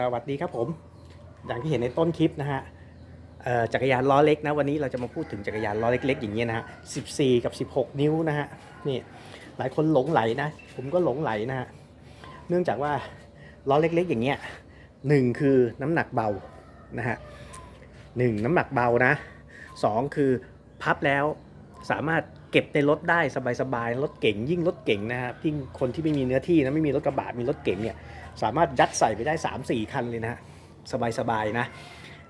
สวัสดีครับผม อย่างที่เห็นในต้นคลิปนะฮะจักรยานล้อเล็กนะวันนี้เราจะมาพูดถึงจักรยานล้อเล็กๆอย่างเงี้ยนะฮะ14 กับ 16 นิ้วนะฮะนี่หลายคนหลงไหลนะ ผมก็หลงไหลนะฮะเนื่องจากว่าล้อเล็กๆ อย่างเงี้ยหนึ่งคือน้ำหนักเบานะฮะหนึ่งน้ำหนักเบานะสองคือพับแล้วสามารถ เก็บในรถได้สบายๆรถเก่งยิ่งรถเก่งนะฮะยิ่งคนที่ไม่มีเนื้อที่นะไม่มีรถกระบะมีรถเก่งเนี่ยสามารถยัดใส่ไปได้ 3 4 คันเลยนะฮะสบายๆนะ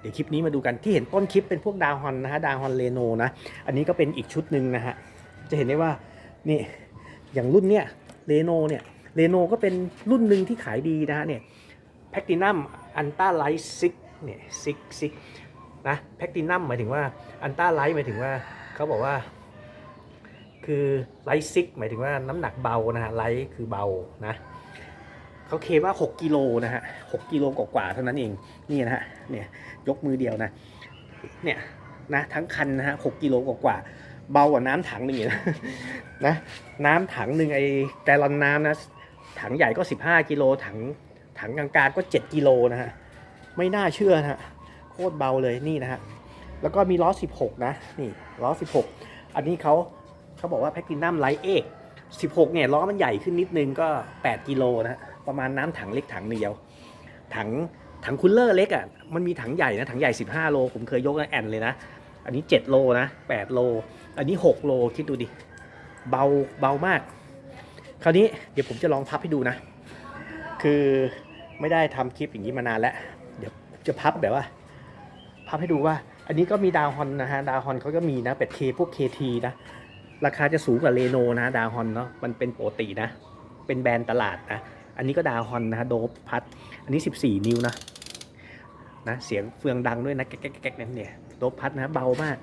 เดี๋ยวคลิปนี้มาดูกันที่เห็นต้นคลิปเป็นพวกดาวฮอนนะฮะดาวฮอนเลโนนะอันนี้ก็เป็นอีกชุดหนึ่งนะฮะจะเห็นได้ว่านี่อย่างรุ่นเนี้ยเลโนเนี่ยเลโนก็เป็นรุ่นหนึ่งที่ขายดีนะฮะเนี่ยแพคตินัมอันต้าไลท์ซิกเนี่ยซิกซิกนะแพคตินัมหมายถึงว่าอันต้าไลท์หมายถึงว่าเขาบอกว่า คือไลท์ซิกหมายถึงว่าน้ำหนักเบานะฮะไลท์คือเบานะเขาเคว่า 6กิโลนะฮะ6กิโลกว่าๆเท่านั้นเองนี่นะฮะเนี่ยยกมือเดียวนะเนี่ยนะทั้งคันนะฮะ6กิโลกว่าๆเบากว่าน้ำถังหนึ่งนะนะน้ำถังหนึ่งไอ้แกลลอนน้ำนะถังใหญ่ก็ 15กิโลถังถังกลางๆก็ 7กิโลนะฮะไม่น่าเชื่อนะฮะโคตรเบาเลยนี่นะฮะแล้วก็มีล้อ 16 นะนี่ล้อ 16 อันนี้เขา เขาบอกว่าแพคตินัมไลท์เอก16 เนี่ยล้อมันใหญ่ขึ้นนิดนึงก็ 8 กิโลนะฮะประมาณน้ำถังเล็กถังเดียว ถังถังคูลเลอร์เล็กอะมันมีถังใหญ่นะถังใหญ่ 15 โล ผมเคยยกแอนเลยนะ อันนี้ 7 โลนะ 8 โล อันนี้ 6 โลคิดดูดิ เบาเบามาก คราวนี้เดี๋ยวผมจะลองพับให้ดูนะ คือไม่ได้ทำคลิปอย่างนี้มานานแล้ว เดี๋ยวจะพับแบบว่า พับให้ดูว่า อันนี้ก็มีดาวฮอนนะฮะดาวฮอนเขาก็มีนะเป็ดเคพวกเคทีนะ ราคาจะสูงกว่าเลโนนะดาวฮอนเนาะมันเป็นปกตินะ เป็นแบรนด์ตลาดนะ อันนี้ก็ดาวฮอนนะโดบพัด อันนี้ 14 นิ้วนะนะเสียงเฟืองดังด้วยนะแก๊กแก๊กแก๊กนั่นเนี่ยโดบพัดนะเบามาก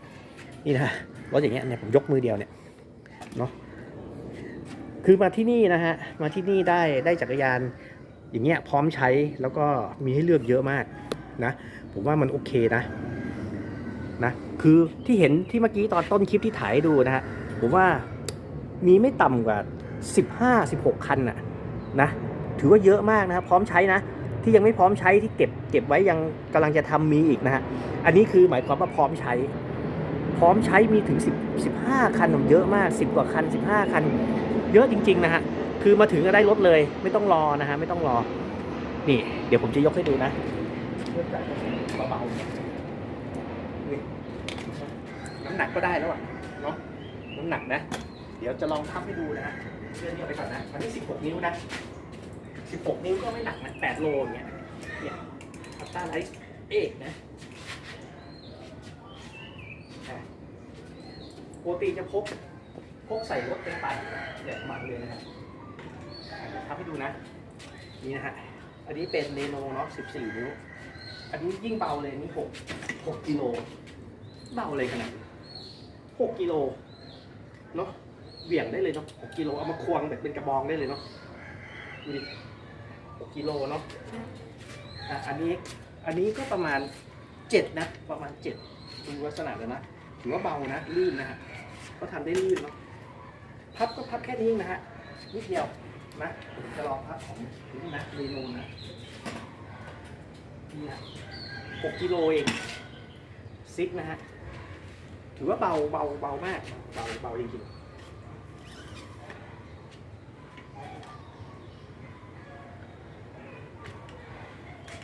นี่นะรถอย่างเงี้ยเนี่ยผมยกมือเดียวเนี่ยเนาะคือมาที่นี่นะฮะมาที่นี่ได้ได้จักรยานอย่างเงี้ยพร้อมใช้แล้วก็มีให้เลือกเยอะมากนะ ผมว่ามันโอเคนะนะคือที่เห็นที่เมื่อกี้ตอนต้นคลิปที่ถ่ายดูนะฮะ ผมว่ามีไม่ต่ำกว่า 15 16 คันน่ะนะถือว่าเยอะมากนะครับพร้อมใช้นะ ที่ยังไม่พร้อมใช้ที่เก็บเก็บไว้ยังกำลังจะทำมีอีกนะฮะอันนี้คือหมายความว่าพร้อมใช้ พร้อมใช้มีถึง 10 15 คันผมเยอะมาก 10 กว่าคัน 15 คัน เยอะจริง ๆ นะฮะคือมาถึงก็ได้รถเลย ไม่ต้องรอนะฮะไม่ต้องรอ นี่เดี๋ยวผมจะยกให้ดูนะเบาๆน้ำหนักก็ได้แล้วอะเนาะ น้ำหนักนะ เดี๋ยวจะลองทับให้ดูนะเลื่อนนี้เอาไปก่อนนะอันนี้ 16 นิ้วนะ 16 นิ้วก็ไม่หนักนะ 8 โลอย่างเงี้ย เนี่ยอัตราไลท์เอกนะอะปกติจะพกพกใส่รถเป็นไปเนี่ยมันเลยนะฮะเดี๋ยวทับให้ดูนะ นี่นะฮะ อันนี้เป็นเนโนเนาะ14 นิ้ว อันนี้ยิ่งเบาเลยนี่6 6กิโล เบาเลยขนาดนี้6กิโล เนาะเหวี่ยงได้เลยเนาะ6กิโลเอามาควงแบบเป็นกระบองได้เลยเนาะดูดิ6กิโลเนาะอะอันนี้อันนี้ก็ประมาณ7นะ ประมาณ7ดูลักษณะแล้วนะถือว่าเบานะลื่นนะฮะก็ทำได้ลื่นเนาะพับก็พับแค่นี้นะฮะนิดเดียวนะผมจะลองพับของนี่นะเรโนนะนี่นะ6กิโลเองซิกนะฮะ ถือว่าเบาเบาเบามากเบาเบาจริงๆ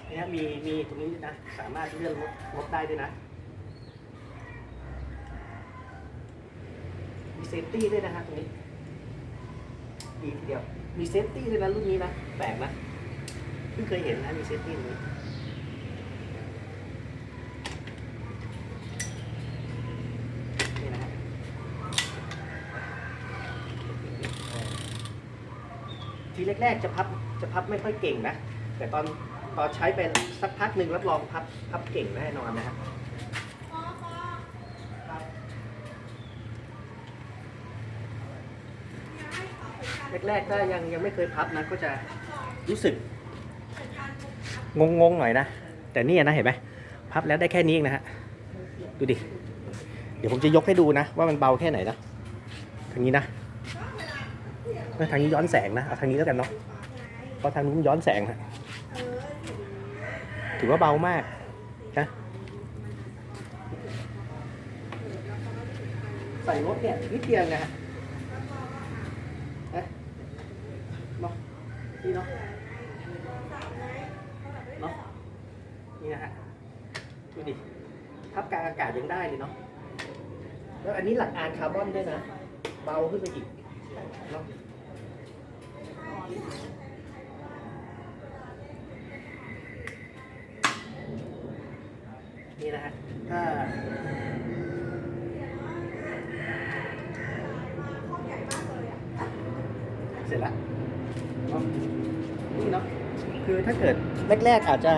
เนี่ยมีมีตรงนี้นะ สามารถเลื่อนรถรถได้ด้วยนะ มีเซฟตี้ด้วยนะฮะตรงนี้ดีทีเดียว มีเซฟตี้ด้วยนะรุ่นนี้นะ แปลกนะ เพิ่งเคยเห็นนะ มีเซฟตี้ตรงนี้นะฮะที แรกๆจะพับจะพับไม่ค่อยเก่งนะ แต่ตอนตอนใช้ไปสักพักหนึ่งรับรองพับพับเก่งแน่นอนนะฮะแรกๆถ้ายังยังไม่เคยพับนะก็จะรู้สึกงงๆหน่อยนะ แต่นี่นะเห็นไหมพับแล้วได้แค่นี้เองนะฮะดูดิ เดี๋ยวผมจะยกให้ดูนะ ว่ามันเบาแค่ไหนนะทางนี้นะ ทางนี้ย้อนแสงนะเอาทางนี้แล้วกันเนาะเพราะทางนู้นย้อนแสงฮะถือว่าเบามากนะใส่รถเนี่ยนิดเดียวนะฮะเนาะนี่เนาะเนาะนี่นะฮะดูดิทับกลางอากาศยังได้เลยเนาะแล้วอันนี้หลักอานคาร์บอนด้วยนะ เบาขึ้นไปอีกเนาะ นี่นะฮะถ้าเสร็จแล้วเนาะนี่เนาะคือถ้าเกิดแรกๆอาจจะ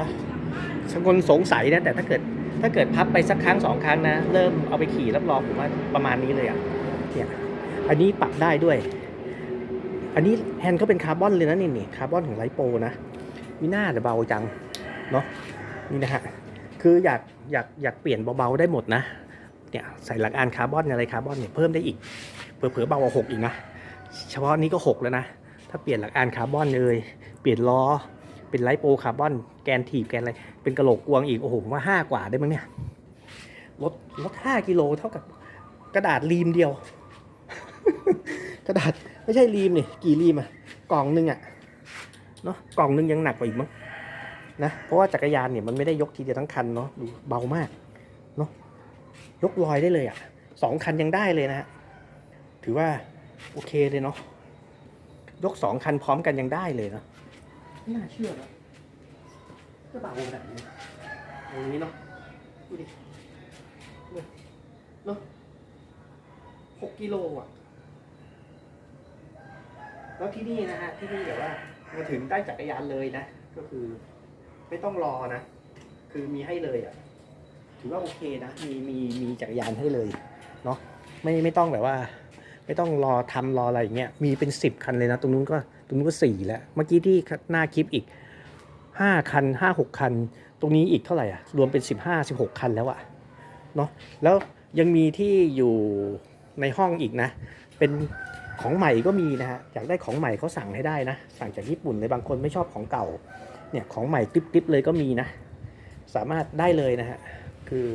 ชงนสงสัยนะแต่ถ้าเกิดถ้าเกิดพับไปสักครั้งสองครั้งนะ เริ่มเอาไปขี่รับรองผมว่าประมาณนี้เลยอะเนี่ยอันนี้ปรับได้ด้วย อันนี้แฮนด์ก็เป็นคาร์บอนเลยนะนี่นี่คาร์บอนของไลโปนะมีหน้าแต่เบาจังเนาะนี่นะฮะคืออยากอยากอยากเปลี่ยนเบาๆได้หมดนะเนี่ยใส่หลักอานคาร์บอนอะไรคาร์บอนเนี่ยเพิ่มได้อีกเผื่อๆเบากว่าหกอีกนะเฉพาะนี้ก็หกแล้วนะถ้าเปลี่ยนหลักอานคาร์บอนเลยเปลี่ยนล้อเป็นไลโปคาร์บอนแกนถีบแกนอะไรเป็นกระโหลกกวงอีกโอ้โหผมว่าห้ากว่าได้มั้งเนี่ยลดลดห้ากิโลเท่ากับกระดาษรีมเดียว กระดาษ ไม่ใช่รีมนี่กี่รีมอะกล่องหนึงอะเนาะกล่องหนึงยังหนักกว่าอีกมั้งนะเพราะว่าจักรยานเนี่ยมันไม่ได้ยกทีเดียวทั้งคันเนาะดูเบามากเนาะยกลอยได้เลยอะ่ะสองคันยังได้เลยนะฮะถือว่าโอเคเลยเนาะยกสองคันพร้อมกันยังได้เลยเนาะไม่น่าเชื่อนะจะเบาขนาดนี้อย่างนี้เนาะดูดิเนาะหกกิโลอะ แล้วที่นี่นะฮะที่นี่แบบว่ามาถึงใต้จักรยานเลยนะ ก็คือไม่ต้องรอนะ คือมีให้เลยอะถือว่าโอเคนะมีมีมีจักรยานให้เลยเนาะไม่ไม่ต้องแบบว่า ไม่ต้องรอทำรออะไรอย่างเงี้ยมีเป็นสิบคันเลยนะ ตรงนู้นก็ตรงนู้นก็สี่แล้วเมื่อกี้ที่หน้าคลิปอีกห้าคันห้าหกคัน ตรงนี้อีกเท่าไหร่อะรวมเป็นสิบห้าสิบหกคันแล้วอะเนาะแล้วยังมีที่อยู่ในห้องอีกนะ เป็น ของใหม่ก็มีนะฮะอยากได้ของใหม่เขาสั่งให้ได้นะ สั่งจากญี่ปุ่นเลยบางคนไม่ชอบของเก่า เนี่ยของใหม่กริบๆเลยก็มีนะ สามารถได้เลยนะฮะคือ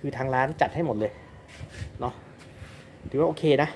คือทางร้านจัดให้หมดเลยเนาะถือว่าโอเคนะ